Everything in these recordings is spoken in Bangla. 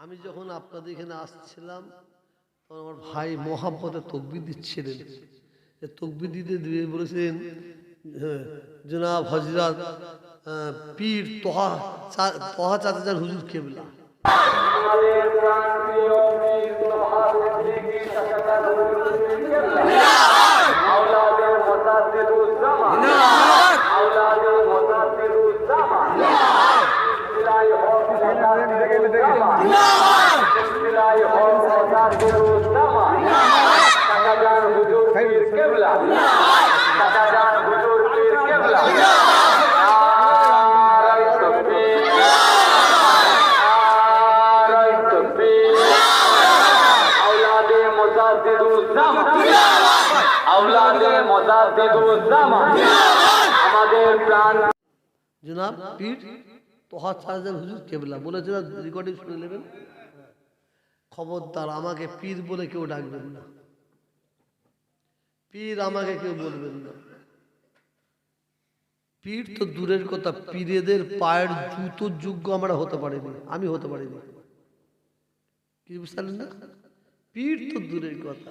আমি যখন আপনাদের এখানে আসছিলাম তখন আমার ভাই মহাব্বতে তকবির দিচ্ছিলেন। যে তকবির দিতে দিয়ে বলেছেন হ্যাঁ, জনাব হজরত পীর তোহা তোহা চাচাজার হুজুর কেবলা। জনাব পীর তোহা চাচাজার হুজুর কেবলা বলেছিলাম রেকর্ডিং শুনে নেবেন? খবরদার, আমাকে পীর বলে কেউ ডাকবেন না। পীর আমাকে কেউ বলবেন না। পীর তো দূরের কথা, পীরেদের পায়ের জুতোর যোগ্য আমরা হতে পারিনি, আমি হতে পারিনি। কি বুঝতে না? পীর তো দূরের কথা।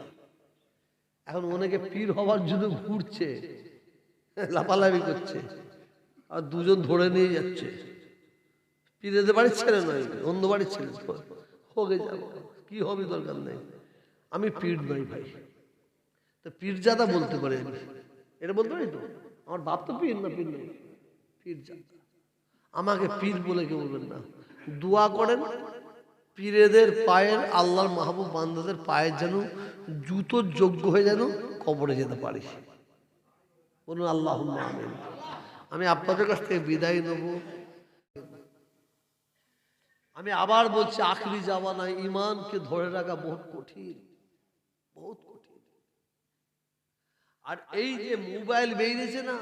এখন অনেকে পীর হওয়ার জন্য ঘুরছে, লাফালাফি করছে, আর দুজন ধরে নিয়ে যাচ্ছে। পীরেদের বাড়ির ছেলে নয়, অন্য বাড়ির ছেলে হোকে যাব কি হবে দরকার নেই। আমি পীর নই ভাই। তো পীরজাদা বলতে পারি আমি। এটা বলতে পারি তো? আমার বাপ তো পীর না, পীর নই। পীরজাদা। আমাকে পীর বলে কেউ বলবেন না। দোয়া করেন, পীরেদের পায়ের, আল্লাহর মাহবুব বান্দাদের পায়ের যেন জুতোর যোগ্য হয়ে যেন কবরে যেতে পারি। বলুন আল্লাহ আমি আপনাদের কাছ থেকে বিদায় নেব। আমি আবার বলছি, আখরি নাই ইমানকে ধরে রাখা বহুত কঠিন বহুত কঠিন। আর এই যে মোবাইল বেরিয়েছে না,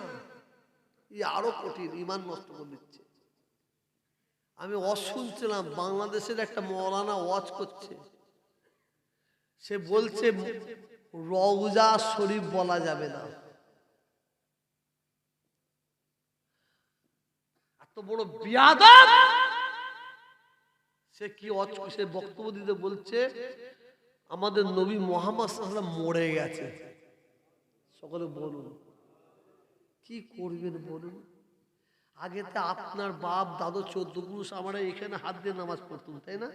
এই আরও কঠিন, ইমান নষ্ট করে দিচ্ছে আমি ওয়াজ শুনছিলাম, বাংলাদেশের একটা মৌলানা ওয়াজ করছে। সে বলছে, রওজা শরীফ বলা যাবে না। এত বড় বিয়াদব! সে কি সে বক্তব্য দিতে বলছে, আমাদের নবী মোহাম্মদ মরে গেছে। সকলে বলুন, কি করবেন বলুন? আগে তো আপনার বাপ, দাদু, চোদ্দ পুরুষ আমরা এখানে হাত দিয়ে নামাজ পড়তাম তাই না?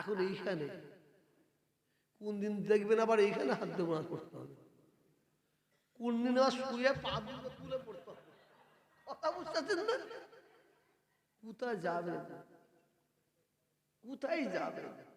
এখন এইখানে। কোন দিন দেখবেন আবার এইখানে হাত দিয়ে নামাজ পড়তে হবে। কোন দিন আবার শুয়ে পা তুলে পড়তে হবে। কথা বুঝতেছেন না? কোথায় যাবেন? কোথায় যাবেন